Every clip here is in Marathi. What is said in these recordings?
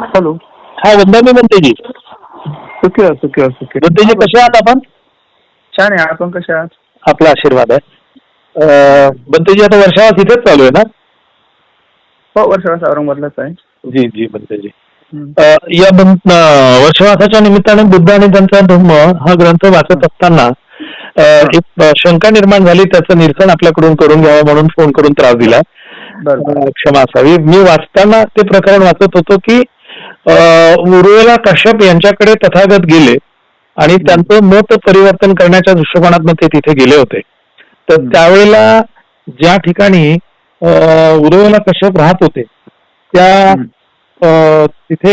हॅलो. हा वंदनी बनतेजी सुखी आहात, सुखी आहात, सुखी आहात. बनतेजी कसे आहात आपण? छान आहे आपण कशा आहात? आपला आशीर्वाद आहे. अं, बनतेजी आता वर्षावास इथेच चालू आहे ना? हो वर्षावास औरंगाबादलाच आहे. जी जी हम्म. अं, या अं, वर्षवासाच्या निमित्ताने बुद्ध आणि त्यांचा धम्म हा ग्रंथ वाचत असताना अं, एक अं, शंका निर्माण झाली त्याचं निरसन आपल्याकडून करून घ्यावं म्हणून फोन करून त्रास दिला. क्षमा असावी. मी वाचताना ते प्रकरण वाचत होतो की उर्वेला कश्यप यांच्याकडे तथागत गेले आणि त्यांचं मत परिवर्तन करण्याच्या दृष्टिकोनातून ते तिथे गेले होते. तर. त्यावेळेला ज्या ठिकाणी उर्वेला कश्यप राहत होते त्या तिथे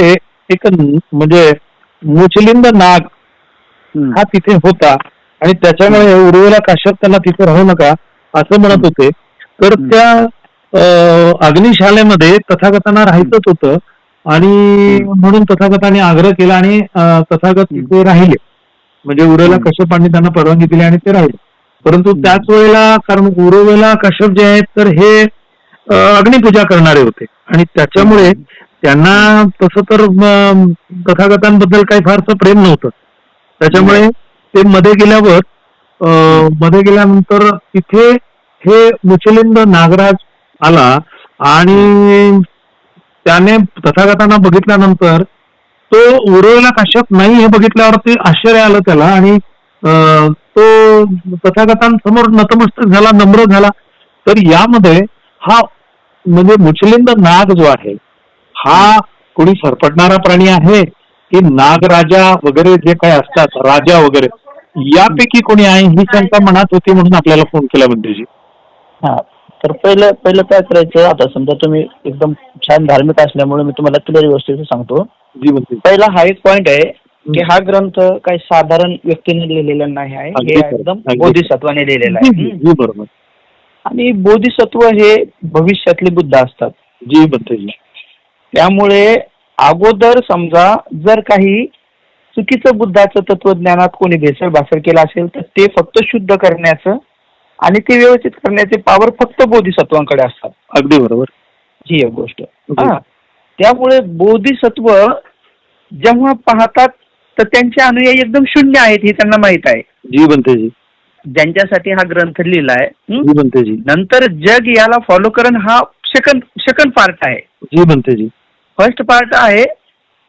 एक म्हणजे मुचलिंद नाग. हा तिथे होता. आणि त्याच्यामुळे उर्वेला काश्यप त्यांना तिथे राहू नका असं म्हणत होते. तर. त्या अग्निशालेमध्ये तथागतांना राहायचंच होतं आणि. म्हणून तथागतांनी आग्रह केला आणि तथागत. तिथे राहिले म्हणजे उर्वेला हम्म. कश्यपांनी त्यांना परवानगी दिली आणि ते राहिले परंतु. त्याच वेळेला कारण उर्वेला कश्यप जे आहेत तर हे अग्निपूजा करणारे होते आणि त्याच्यामुळे त्यांना तसं तर तथागतांबद्दल काही फारसं प्रेम नव्हतं त्याच्यामुळे ते मध्ये गेल्यावर मध्ये गेल्यानंतर तिथे हे मुचलिंद नागराज आला आणि त्याने तथागतांना बघितल्यानंतर तो उरवला काश्यप नाही हे बघितल्यावरती आश्चर्य आलं त्याला आणि अं, तो तथागतांसमोर नतमस्तक झाला नम्र झाला. तर यामध्ये हा म्हणजे मुचलिंद नाग जो आहे हा कोणी सरपटणारा प्राणी आहे की नागराजा वगैरे जे काही असतात राजा वगैरे यापैकी कोणी आहे ही शंका मनात होती म्हणून आपल्याला फोन केला मंत्रीजी. हा. तर पहिलं पहिलं काय करायचं आता समजा तुम्ही एकदम छान धार्मिक असल्यामुळे मी तुम्हाला क्लिअर व्यवस्थित सांगतो. जी पहिला हा एक पॉइंट आहे की हा ग्रंथ काही साधारण व्यक्तीने लिहिलेला नाही आहे. हे एकदम बोधिसत्वाने लिहिलेलं आहे. बरोबर. आणि बोधिसत्व हे भविष्यातले बुद्ध असतात. जी म्हणतेजी त्यामुळे अगोदर समजा जर काही चुकीचं बुद्धाचं तत्वज्ञानात कोणी भेसळ भासळ केलं असेल तर ते फक्त शुद्ध करण्याचं आणि ते व्यवस्थित करण्याचे पावर फक्त बोधिसत्वांकडे असतात. अगदी बरोबर. ही एक गोष्ट. त्यामुळे बोधिसत्व जेव्हा पाहतात तर त्यांचे अनुयायी एकदम शून्य आहेत हे त्यांना माहीत आहे. जी ज्यांच्यासाठी हा ग्रंथ हं? जी म्हणतेजी नंतर जग याला फॉलो करण हा सेकंड सेकंड पार्ट आहे. जी फर्स्ट पार्ट आहे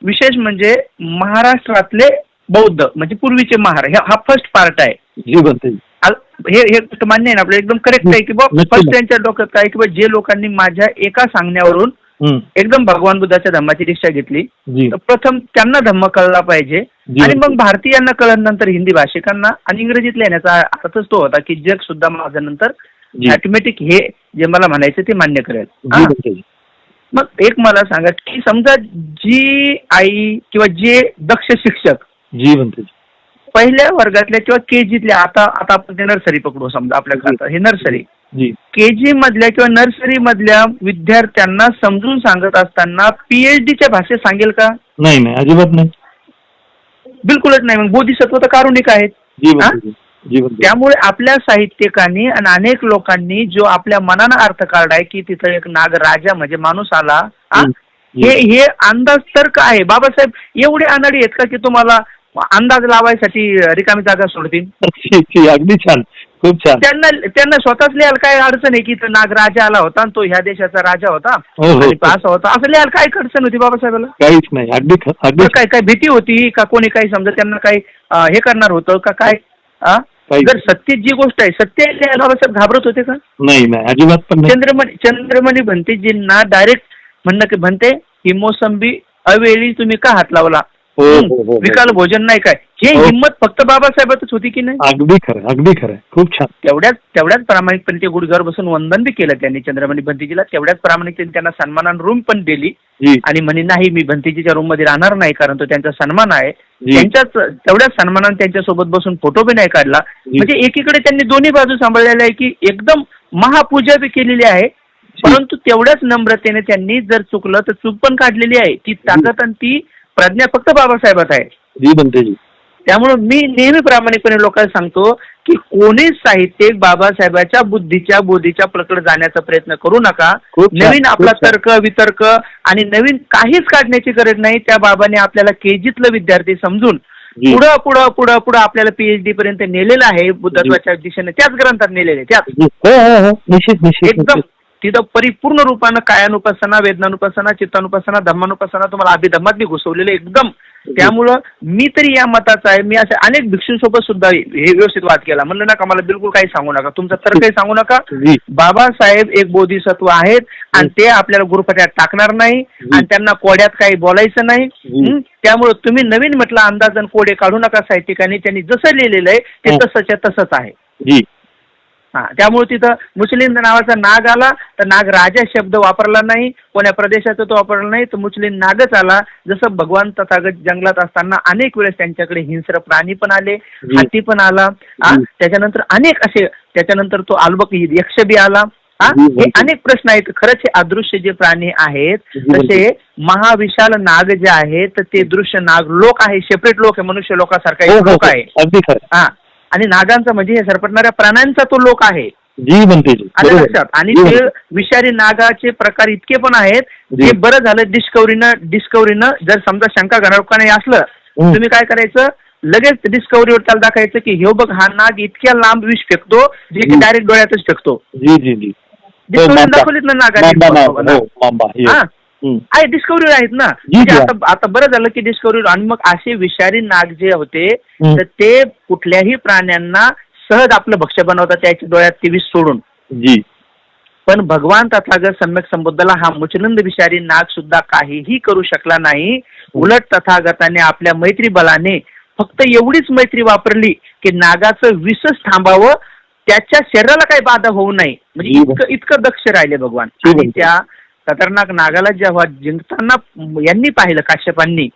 विशेष म्हणजे महाराष्ट्रातले बौद्ध म्हणजे पूर्वीचे महाराज हा फर्स्ट पार्ट आहे. जी हे हे गोष्ट मान्य आहे ना आपलं एकदम करेक्ट आहे की बा नक्की. फर्स्ट त्यांच्या डोक्यात काय की जे लोकांनी माझ्या एका सांगण्यावरून एकदम भगवान बुद्धाच्या धम्माची दीक्षा घेतली तर प्रथम त्यांना धम्म कळला पाहिजे. आणि मग भारतीयांना कळल्यानंतर हिंदी भाषिकांना आणि इंग्रजीत लिहिण्याचा अर्थच तो होता की जग सुद्धा माझ्या नंतर ऑटोमॅटिक हे जे मला म्हणायचं ते मान्य करेल. मग एक मला सांगा की समजा जी आई किंवा जे दक्ष शिक्षक जी म्हणतेजी पहिल्या वर्गातल्या किंवा के जीतल्या आता आता आपण ते नर्सरी पकडू समजा आपल्या खात्यात हे नर्सरी. जी. के जी मधल्या किंवा नर्सरी मधल्या विद्यार्थ्यांना समजून सांगत असताना पीएचडीच्या भाषेत सांगेल का? नाही नाही. अजिबात नाही. बिलकुलच नाही. मग बोधिसत्व तर कारुणिक आहेत. त्यामुळे आपल्या साहित्यिकांनी आणि अनेक लोकांनी जो आपल्या मनानं अर्थ काढलाय की तिथं एक नाग राजा म्हणजे माणूस आला हा? हे अंदाज तर काय आहे. बाबासाहेब एवढे अनाडी आहेत का की तुम्हाला अंदाज लावायसाठी रिकामी जागा सोडतील. अगदी छान. खूप छान. त्यांना त्यांना स्वतःच लिहायला काय अडचण आहे की इथं नाग राजा आला होता आणि तो ह्या देशाचा राजा होता? हो, हो. असा होता. असं लिहायला काय अडचण होती बाबासाहेबाला? काहीच नाही. अगदी काय काय भीती होती का कोणी काही समजा त्यांना काही हे करणार होतं का काय? जर सत्य जी गोष्ट आहे सत्य बाबासाहेब घाबरत होते का? नाही नाही. अजिबात चंद्रमणी चंद्रमणी भंतेजींना डायरेक्ट म्हणणं की भंते ही मोसंबी अवेळी तुम्ही का हात लावला? हो, हं, हो. विकाल भोजन नाही काय? हे. हिंमत फक्त बाबासाहेबातच होती की नाही? अगदी खरं अगदी खरं. खूप छान. तेवढ्याच तेवढ्याच प्रामाणिकपणे ते गुडघर बसून वंदन बी केलं त्यांनी चंद्रमणी भंतीजीला. तेवढ्याच प्रामाणिकपणे त्यांना सन्मानान रूम पण दिली. आणि म्हणे नाही मी भंतीजीच्या रूममध्ये राहणार नाही कारण तो त्यांचा सन्मान आहे. त्यांच्याच तेवढ्याच सन्मानाने त्यांच्यासोबत बसून फोटो बी नाही काढला. म्हणजे एकीकडे त्यांनी दोन्ही बाजू सांभाळलेल्या आहे की एकदम महापूजा बी केलेली आहे. परंतु तेवढ्याच नम्रतेने त्यांनी जर चुकलं तर चूक पण काढलेली आहे. ती ताकद आणि ती प्रज्ञा फक्त बाबासाहेबात आहे. त्यामुळं मी नेहमी प्रामाणिकपणे लोकांना सांगतो की कोणीच साहित्यिक बाबासाहेबाच्या बुद्धीच्या बोधीच्या पलीकडे जाण्याचा प्रयत्न करू नका. नवीन आपला. तर्क वितर्क आणि नवीन काहीच काढण्याची गरज नाही. त्या बाबाने आपल्याला केजीतलं विद्यार्थी समजून. पुढं पुढं पुढं पुढं आपल्याला पीएचडी पर्यंत नेलेलं आहे. बुद्धत्वाच्या दिशेने त्याच ग्रंथात नेलेले त्याच. हो हो हो. एकदम. तिथं परिपूर्ण रूपानं कायानुपासना वेदनानुपासना चित्तानुपासना धर्मानुपासना तुम्हाला अभिधर्मात बी घुसवलेले एकदम. त्यामुळं मी तरी या मताचा आहे. मी असे अनेक भिक्षूंसोबत सुद्धा हे व्यवस्थित वाद केला. म्हणलं नका मला बिलकुल काही सांगू नका. तुमचा तर्कही सांगू नका. बाबासाहेब एक बोधिसत्व आहेत आणि ते आपल्याला गुरुपट्यात टाकणार नाही आणि त्यांना कोड्यात काही बोलायचं नाही? त्यामुळे तुम्ही नवीन म्हटलं अंदाजन कोडे काढू नका साहित्यिकांनी. त्यांनी जसं लिहिलेलं आहे ते हं. तसंच्या तसंच आहे. हा त्यामुळे तिथं मुस्लिम नावाचा नाग आला तर नाग राजा शब्द वापरला नाही कोण्या प्रदेशाचा तो वापरला नाही तर मुस्लिम नागच आला. जसं भगवान तथागत जंगलात असताना अनेक वेळेस त्यांच्याकडे हिंस्र प्राणी पण आले हाती पण आला. हा. त्याच्यानंतर अनेक असे त्याच्यानंतर तो आलबक यक्ष बी आला. हा हे. अनेक प्रश्न आहेत. खरंच हे अदृश्य जे प्राणी आहेत तसे महाविशाल नाग जे आहेत ते दृश्य नाग लोक आहे सेपरेट लोक आहे मनुष्य लोकासारखा हो एक हो लोक आहे. अगदी खरं. हा आणि नागांचा म्हणजे हे सरपटणाऱ्या प्राण्यांचा तो लोक आहे जी म्हणते आलं. लक्षात आणि ते. विषारी नागाचे प्रकार इतके पण आहेत जी. बरं झालं डिस्कवरीनं डिस्कवरीनं जर समजा शंका घरावका नाही असलं. तुम्ही काय करायचं लगेच डिस्कवरीवर त्याला दाखवायचं की हे बघ हा नाग इतक्या लांब विष फेकतो जे की. डायरेक्ट डोळ्यातच फेकतो जी जी जी हो. दाखवलीत ना. नागाने हं. आहे डिस्कवरी आहेत ना म्हणजे. आता आता बरं झालं की डिस्कवरी आणि मग असे विषारी नाग जे होते. तर ते कुठल्याही प्राण्यांना सहज आपलं भक्ष्य बनवतात त्याच्या डोळ्यात ती विष सोडून जी पण भगवान तथागत सम्यक संबुद्धाला हा मुचनंद विषारी नाग सुद्धा काहीही करू शकला नाही उलट तथागताने आपल्या मैत्री बलाने फक्त एवढीच मैत्री वापरली की नागाचं विषच थांबावं त्याच्या शरीराला काही बाधा होऊ नये म्हणजे. इतकं इतकं दक्ष राहिले भगवान आणि. त्या खतरनाक नागाला जेव्हा जिंकताना यांनी पाहिलं काश्यपांनी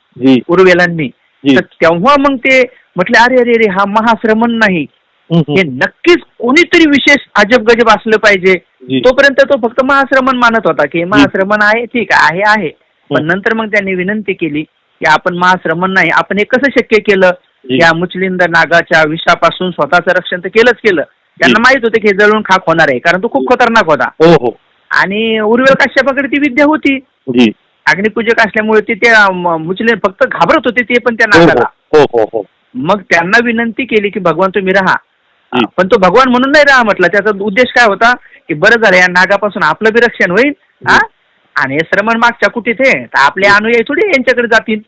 उर्वेलांनी. तर तेव्हा मग ते म्हटले अरे अरे अरे हा महाश्रमण नाही. हं, नक्कीच कोणीतरी विशेष अजब गजब असलं पाहिजे. तोपर्यंत तो फक्त महाश्रमण मानत होता की महाश्रमण आहे ठीक आहे आहे पण नंतर मग त्यांनी विनंती केली की आपण महाश्रमण नाही आपण हे कसं शक्य केलं. या मुचलिंद नागाच्या विषापासून स्वतःचं रक्षण तर केलंच केलं. त्यांना. माहीत होतं की हे जळून खाक होणार आहे कारण तो खूप खतरनाक होता. हो हो. आणि उर्वेल काश्यपाकडे ती विद्या होती. जी. अग्निपूजक असल्यामुळे ते त्या म- मुचलिन फक्त घाबरत होते ते पण त्या हो नागाला हो हो हो. मग त्यांना विनंती केली की भगवान तुम्ही राहा. पण तो भगवान म्हणून नाही राहा म्हटलं. त्याचा उद्देश काय होता की बरं झालं या नागापासून आपलं बी रक्षण होईल हा? आणि हे श्रमण मागच्या कुठे ते आपले अनुयायी थोडी यांच्याकडे जातील.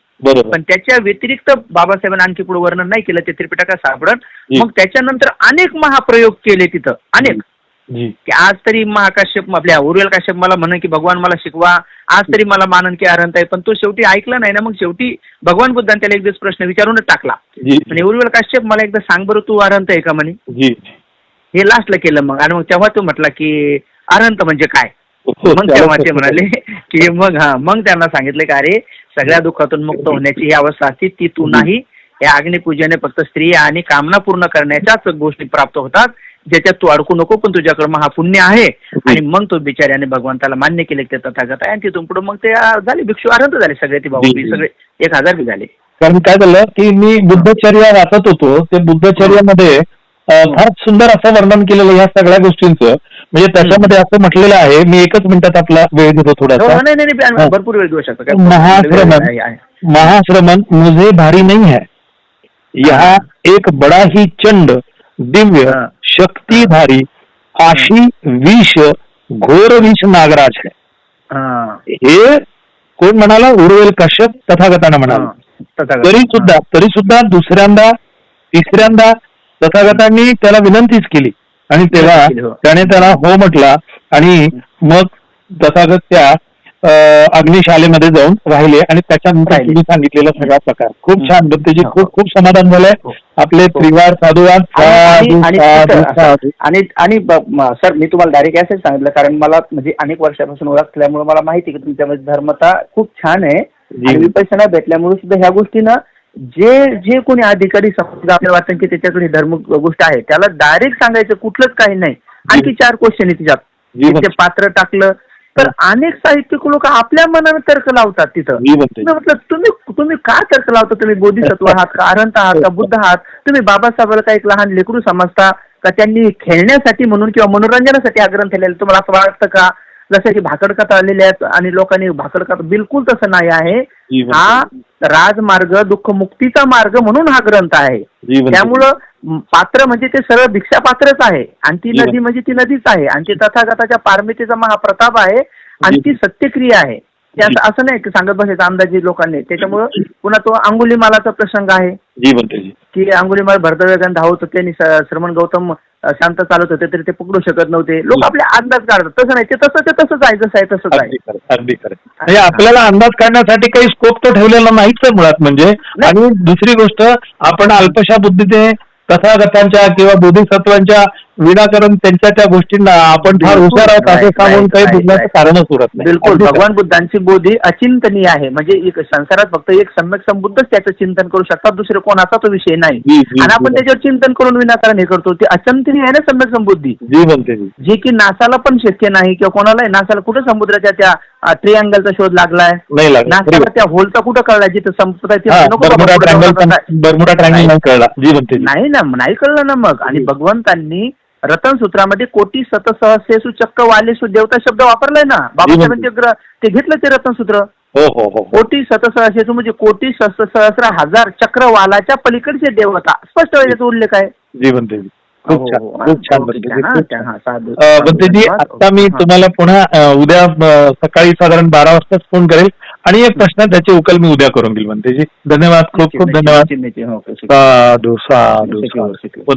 पण त्याच्या व्यतिरिक्त बाबासाहेबांनी आणखी पुढे वर्णन नाही केलं. ते त्रिपिटकात सापडत. मग त्याच्यानंतर अनेक महाप्रयोग केले तिथं. अनेक. जी. की आज तरी महाकाश्यप आपल्या उर्वेल काश्यप मला म्हणे की भगवान मला शिकवा. आज तरी मला मानन की अरंत आहे पण तो शेवटी ऐकला नाही ना मग शेवटी भगवान बुद्धांनी त्याला एक दिवस प्रश्न विचारूनच टाकला. आणि उर्वेल काश्यप मला एकदा सांग बरं तू अरंत आहे का म्हणे? हे लास्टला केलं मग. आणि मग तेव्हा तो म्हटला की अनंत म्हणजे काय? हो, मग तेव्हा ते म्हणाले की मग हा मग त्यांना सांगितलं की अरे सगळ्या दुःखातून मुक्त होण्याची ही अवस्था असते ती तू नाही. या अग्निपूजेने फक्त स्त्रिया आणि कामना पूर्ण करण्याच्याच गोष्टी प्राप्त होतात. ज्याच्यात तू अडकू नको पण तुझ्याकडे महापुण्य आहे. आणि मग तो बिचाऱ्याने भगवंताला मान्य केले की ते तथागत आहे. आणि तिथून पुढे मग ते झाले भिक्षू आनंद झाले सगळे ते भाऊ. सगळे. एक हजार बी झाले. कारण काय झालं की मी बुद्धचर्या वाचत होतो. ते बुद्धचर्यामध्ये अं, फार सुंदर असं वर्णन केलेलं या सगळ्या गोष्टींचं. म्हणजे त्याच्यामध्ये असं म्हटलेलं आहे. मी एकच मिनिटात आपला वेळ देतो हो, थोडासा नाही नाही, हा. भरपूर वेळ देऊ शकतो. महाश्रमण. महाश्रमण मुझे भारी नहीं है. यहाँ एक बड़ा ही चंड दिव्य हाँ। शक्तिधारी आशी विष घोर विष नागराज है हा. कोण म्हणाला उर्वेल कश्यप तथागतानं म्हणाला. तरी सुद्धा तरी सुद्धा दुसऱ्यांदा तिसऱ्यांदा तथागतांनी त्याला विनंतीच केली आणि तेव्हा हो. त्याने त्याला हो म्हटला आणि मग तथागत त्या अग्निशालेमध्ये जाऊन राहिले आणि त्याच्यानंतर. तुम्ही सांगितलेला सगळा प्रकार खूप हं. छान दत्तजी हो. खूप खूप समाधान झालंय हो. आपले हो. त्रिवार साधुवाद आणि- साधू, आणि. आणि सर मी तुम्हाला डायरेक्ट यासाठी सांगितलं कारण मला म्हणजे अनेक वर्षापासून ओळखल्यामुळे मला माहिती की तुमच्यामध्ये धर्मता खूप छान आहे विपස්සना भेटल्यामुळे सुद्धा ह्या गोष्टी ना जे जे कोणी अधिकारी समजा आपल्याला वाटतं की त्याच्याकडे धर्म गोष्ट आहे त्याला डायरेक्ट सांगायचं कुठलंच काही नाही आणखी चार क्वेश्चन आहे तिच्यात. पात्र टाकलं तर अनेक साहित्यिक लोक आपल्या मनाने तर्क लावतात तिथं. म्हटलं तुम्ही तुम्ही का तर्क लावता? तुम्ही बोधिसत्व आहात का अरंत आहात का बुद्ध आहात? तुम्ही बाबासाहेबाला का एक लहान लेकरू समजता का? त्यांनी खेळण्यासाठी म्हणून किंवा मनोरंजनासाठी हा ग्रंथ लिहिला तुम्हाला असं वाटतं का? जसं की भाकडकथा आलेल्या आहेत आणि लोकांनी भाकडकथा बिलकुल तसं नाही आहे. हा राजमार्ग दुःख मुक्तीचा मार्ग म्हणून हा ग्रंथ आहे. त्यामुळं पात्र म्हणजे ते सरळ भिक्षा पात्रच आहे आणि ती. नदी म्हणजे ती नदीच आहे आणि ती तथागताच्या पारमितीचा महाप्रताप आहे आणि. ती सत्यक्रिया आहे ते जी. असं नाही की सांगत बसायचं अंदाजे लोकांनी त्याच्यामुळं पुन्हा तो अंगुलीमालाचा प्रसंग आहे की अंगुलीमाल भरतवेगान धावत होते आणि श्रमण गौतम शांत चालत होते तरी ते पकडू शकत नव्हते. लोक. आपले अंदाज काढतात. तसं नाही ते तसं ते तसंच आहे जसं आहे तसंच अगदी आहे खरं अगदी खरं. म्हणजे आपल्याला अंदाज काढण्यासाठी काही स्कोप तर ठेवलेला नाहीच आहे मुळात म्हणजे. आणि दुसरी गोष्ट आपण अल्पशा बुद्धीने तथागतांच्या किंवा बोधिसत्वांच्या विनाकारण त्यांच्या त्या गोष्टींना आपण फार बिलकुल. हुशार आहोत असं Right, सांगून right, काही right, बोलण्याचं right. कारणच उरत नाही. बिलकुल. अगदी खरं. भगवान बुद्धांची बोधी अचिंतनीय आहे. म्हणजे एक संसारात फक्त एक सम्यक संबुद्धच त्याचं चिंतन करू शकतात दुसरे कोणाचा तो विषय नाही. जी, जी, आणि आपण जी. त्याच्यावर चिंतन करून विनाकारण हे करतो. ते अचिंतनीय आहे ना सम्यक संबुद्धी? जी म्हणते जी जे की नासाला पण शक्य नाही किंवा कोणालाही नासाला कुठं समुद्राच्या त्या ट्रिअँगलचा शोध लागलाय? नाही नासाला त्या होलचा कुठं कळलाय जिथं संपत आहे तिथं नको बाबा बर्मुडा पुढे ट्रँगल जाऊ पण नका. बर्मुडा ट्रँगल नाही. कळला. जी म्हणते जी. नाही ना नाही कळलं ना मग. आणि भगवंतांनी रतनसूत्रामध्ये कोटी सतसहस्रेसु चक्क वालेसु देवता शब्द वापरलाय ना. बाबासाहेबांचे म्हणते. ग्र- ते घेतलं ते रतनसूत्र हो हो हो कोटी सतसहस्रेसु म्हणजे कोटी सहस्र हजार चक्रवालाच्या पलीकडचे देवता. स्पष्ट याचा उल्लेख आहे. जी म्हणते जी खूप हो, छान हो. खूप छान हा, म्हणते हा, जी, खूप हा, छान. हा, साधू. अ, बनतेजी धन्यवाद. आता मी हा. तुम्हाला पुन्हा उद्या सकाळी साधारण बारा वाजताच फोन करेल. आणि एक प्रश्न त्याची उकल मी उद्या करून घेईल बनतेजी धन्यवाद खूप खूप धन्यवाद. हो, साधू साधू शिकवा,